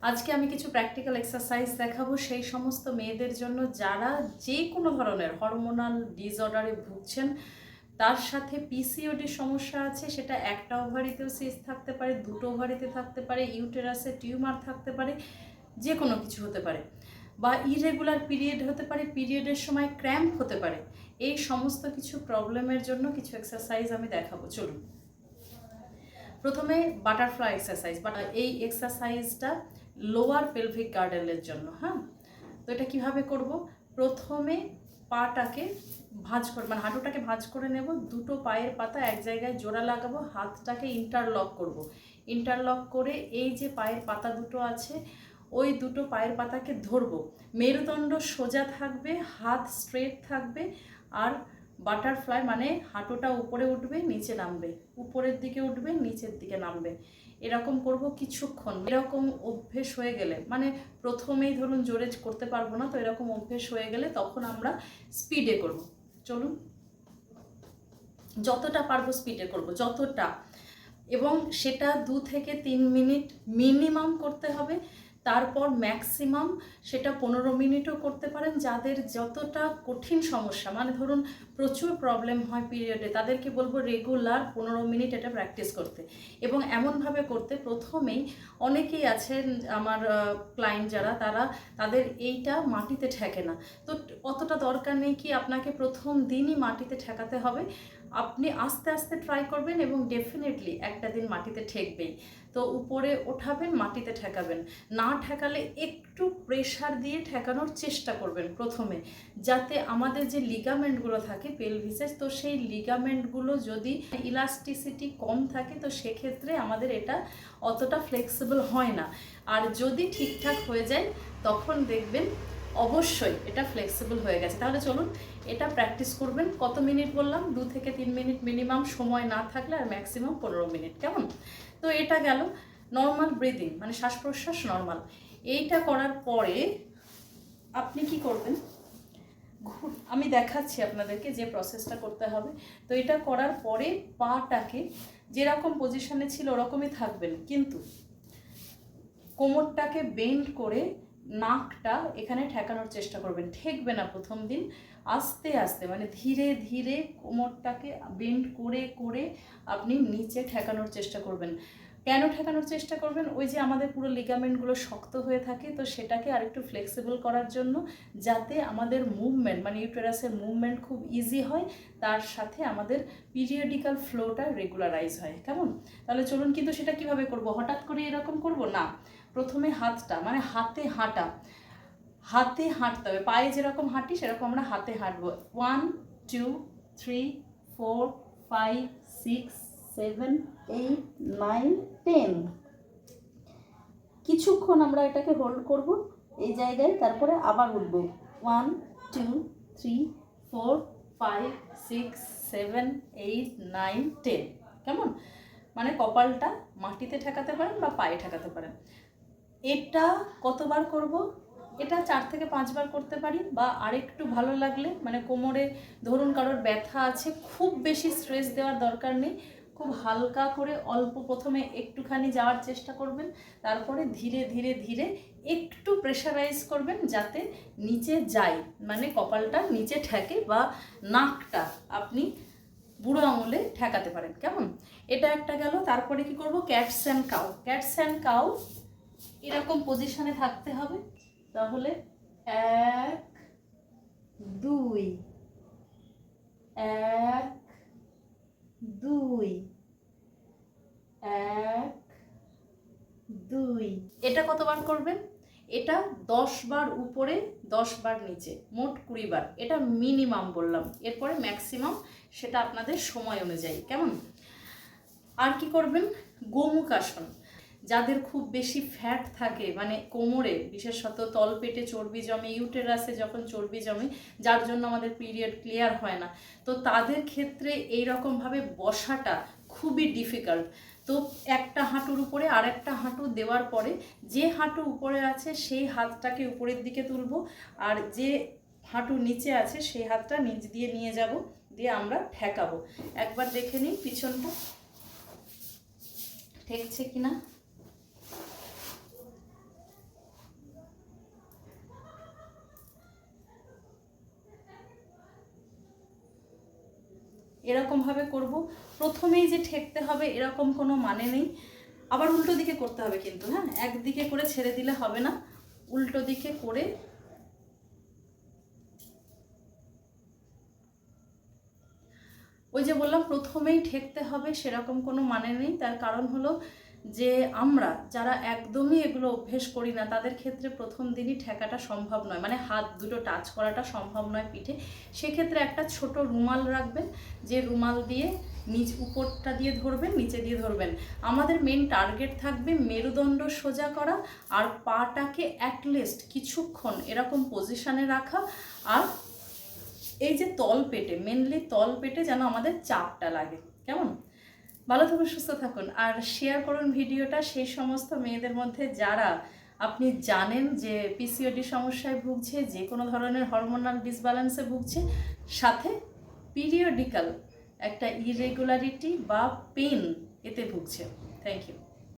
আজকে আমি কিছু প্র্যাকটিক্যাল এক্সারসাইজ দেখাবো। সেই সমস্ত মেয়েদের জন্য যারা যে কোনো ধরনের হরমোনাল ডিসঅর্ডারে ভুগছেন, তার সাথে পিসিওডি সমস্যা আছে, সেটা একটা ওভারিতেও সিস থাকতে পারে, দুটো ওভারিতে থাকতে পারে ইউটেরাসে টিউমার থাকতে পারে, যে কোনো কিছু হতে পারে। বা ইরেগুলার পিরিয়ড হতে পারে পিরিয়ডের সময় ক্র্যাম্প হতে পারে। এই সমস্ত কিছু প্রবলেমের জন্য কিছু এক্সারসাইজ আমি দেখাবো। চলুন। প্রথমে বাটারফ্লাই এক্সারসাইজ বাট এই এক্সারসাইজটা লোয়ার পেলভিক গার্ডেলের জন্য হ্যাঁ? তো এটা কীভাবে করব? প্রথমে পাটাকে ভাঁজ করে মানে হাঁটুটাকে ভাঁজ করে নেব, দুটো পায়ের পাতা এক জায়গায় জোড়া লাগাবো, হাতটাকে ইন্টারলক করব। ইন্টারলক করে এই যে পায়ের পাতা দুটো আছে, ওই দুটো পায়ের পাতাকে ধরবো। মেরুদণ্ড সোজা থাকবে, হাত স্ট্রেট থাকবে, আর বাটারফ্লাই মানে হাঁটুটা উপরে উঠবে, নিচে নামবে। উপরের দিকে উঠবে, নিচের দিকে নামবে। এরকম করব কিছুক্ষণ, এরকম অভ্যেস হয়ে গেলে মানে প্রথমেই ধরুন জোরে করতে পারব না, তো এরকম অভ্যেস হয়ে গেলে তখন আমরা স্পিডে করব। চলুন। যতটা পারব স্পিডে করব, যতটা। এবং সেটা দু থেকে তিন মিনিট মিনিমাম করতে হবে। তারপর ম্যাক্সিমাম সেটা পনেরো মিনিটও করতে পারেন। যাদের যতটা কঠিন সমস্যা মানে ধরুন প্রচুর প্রবলেম হয় পিরিয়ডে তাদেরকে বলব রেগুলার পনেরো মিনিট এটা প্র্যাকটিস করতে। এবং এমনভাবে করতে প্রথমেই অনেকেই আছেন আমার ক্লায়েন্ট যারা, তারা তাদের এইটা মাটিতে ঠেকে না। তো অতটা দরকার নেই কি আপনাকে প্রথম দিনই মাটিতে ঠেকাতে হবে। আপনি আস্তে আস্তে ট্রাই করবেন এবং ডেফিনেটলি একটা দিন মাটিতে ঠেকবেই। তো উপরে ওঠাবেন, মাটিতে ঠেকাবেন। না ঠেকালে একটু প্রেশার দিয়ে ঠেকানোর চেষ্টা করবেন প্রথমে। যাতে আমাদের যে লিগামেন্টগুলো থাকে পেলভিসেস তো সেই লিগামেন্টগুলো যদি ইলাস্টিসিটি কম থাকে, তো সেক্ষেত্রে আমাদের এটা অতটা ফ্লেক্সিবল হয় না। আর যদি ঠিকঠাক হয়ে যায়, তখন দেখবেন অবশ্যই, এটা ফ্লেক্সিবল হয়ে গেছে। তাহলে চলুন, এটা প্র্যাকটিস করবেন। কত মিনিট বললাম? দু থেকে তিন মিনিট মিনিমাম সময় না থাকলে আর ম্যাক্সিমাম পনেরো মিনিট, কেমন? তো এটা গেল নর্মাল ব্রিদিং মানে শ্বাস প্রশ্বাস নর্মাল এইটা করার পরে আপনি কি করবেন? ঘুর, আমি দেখাচ্ছি আপনাদেরকে যে প্রসেসটা করতে হবে। তো এটা করার পরে পাটাকে যেরকম পজিশনে ছিল ওরকমই থাকবেন। কিন্তু কোমরটাকে বেন্ড করে নাকটা এখানে ঠেকানোর চেষ্টা করবেন। ঠেকবে না প্রথম দিন। আস্তে আস্তে মানে ধীরে ধীরে কোমরটাকে বেন্ড করে করে আপনি নিচে ঠেকানোর চেষ্টা করবেন। কেন ঠেকানোর চেষ্টা করবেন? ওই যে আমাদের পুরো লিগামেন্টগুলো শক্ত হয়ে থাকে, তো সেটাকে আরেকটু ফ্লেক্সিবল করার জন্য যাতে আমাদের মুভমেন্ট মানে ইউটেরাসের মুভমেন্ট খুব ইজি হয়, তার সাথে আমাদের পিরিয়ডিক্যাল ফ্লোটা রেগুলারাইজ হয়। কেমন? তাহলে চলুন কিন্তু সেটা কীভাবে করব? হঠাৎ করে এরকম করব? না। প্রথমে হাতটা মানে হাতে হাঁটা। হাতে হাঁটতে হবে। পায়ে যেরকম হাঁটি, সেরকম আমরা হাতে হাঁটবো। One two three four five six seven eight nine ten কিছুক্ষণ আমরা এটাকে হোল্ড করব, এই জায়গায়, তারপরে আবার উঠব। One two three four five six seven eight nine ten কেমন? মানে কপালটা মাটিতে ঠেকাতে পারেন বা পায়ে ঠেকাতে পারেন। এটা কতবার করব? এটা চার থেকে পাঁচবার করতে পারি বা আরেকটু ভালো লাগলে মানে কোমরে ধরুন কারোর ব্যথা আছে, খুব বেশি স্ট্রেস দেওয়ার দরকার নেই। খুব হালকা করে অল্প প্রথমে একটুখানি যাওয়ার চেষ্টা করবেন, তারপরে ধীরে ধীরে ধীরে একটু প্রেশারাইজ করবেন যাতে নিচে যায় মানে কপালটা নিচে ঠেকে বা নাকটা আপনি বুড়ো আঙুলে ঠেকাতে পারেন, কেমন? এটা একটা গেল, তারপরে কি করব? Cats and cow cats and cow এরকম পজিশনে থাকতে হবে, তাহলে এক, দুই, এক দুই। এক, দুই। এটা কতবার করবেন? এটা দশ বার উপরে, দশ বার নিচে, মোট কুড়ি বার। এটা মিনিমাম বললাম। এরপরে ম্যাক্সিমাম সেটা আপনাদের সময় অনুযায়ী। কেমন? আর কি করবেন? গোমুখ আসন যাদের খুব বেশি ফ্যাট থাকে মানে কোমরে, বিশেষত তলপেটে চর্বি জমে ইউটেরাসে যখন চর্বি জমে, যার জন্য আমাদের পিরিয়ড ক্লিয়ার হয় না, তো তাদের ক্ষেত্রে এই রকমভাবে বসাটা খুবই ডিফিকাল্ট তো একটা হাঁটুর উপরে আর একটা হাঁটু দেওয়ার পরে, যে হাঁটু উপরে আছে, সেই হাতটাকে উপরের দিকে তুলব, আর যে হাঁটু নিচে আছে, সেই হাতটা নিচ দিয়ে নিয়ে যাব, দিয়ে আমরা ঠেকাবো। একবার দেখে নিই পিছনটা। ঠেকছে কিনা? এরকমভাবে করব। প্রথমেই যে ঠেকতে হবে এরকম কোনো মানে নেই। আবার উল্টো দিকে করতে হবে কিন্তু হ্যাঁ? একদিকে করে ছেড়ে দিলে হবে না। উল্টো দিকে করে ওই যে বললাম, প্রথমেই ঠেকতে হবে সেরকম কোনো মানে নেই। তার কারণ হলো যে আমরা যারা একদমই এগুলো অভ্যেস করি না, তাদের ক্ষেত্রে প্রথম দিনই ঠেকাটা সম্ভব নয়। মানে হাত দুটো টাচ করাটা সম্ভব নয় পিঠে। সেক্ষেত্রে একটা ছোট রুমাল রাখবেন, যে রুমাল দিয়ে নিচ উপরটা দিয়ে ধরবেন, নিচে দিয়ে ধরবেন। আমাদের মেন টার্গেট থাকবে মেরুদণ্ড সোজা করা আর পাটাকে অ্যাটলিস্ট কিছুক্ষণ এরকম পজিশানে রাখা। আর এই যে তল পেটে মেনলি তল পেটে যেন আমাদের চাপটা লাগে। কেমন? ভালো থাকুন, সুস্থ থাকুন। আর শেয়ার করুন ভিডিওটা, সেই সমস্ত মেয়েদের মধ্যে যারা আপনি জানেন যে পিসিওডি সমস্যায় ভুগছে, যে কোনো ধরনের হরমোনাল ডিসব্যালেন্সে ভুগছে, সাথে পিরিয়ডিক্যাল একটা ইরেগুলারিটি বা পেন এতে ভুগছে। Thank you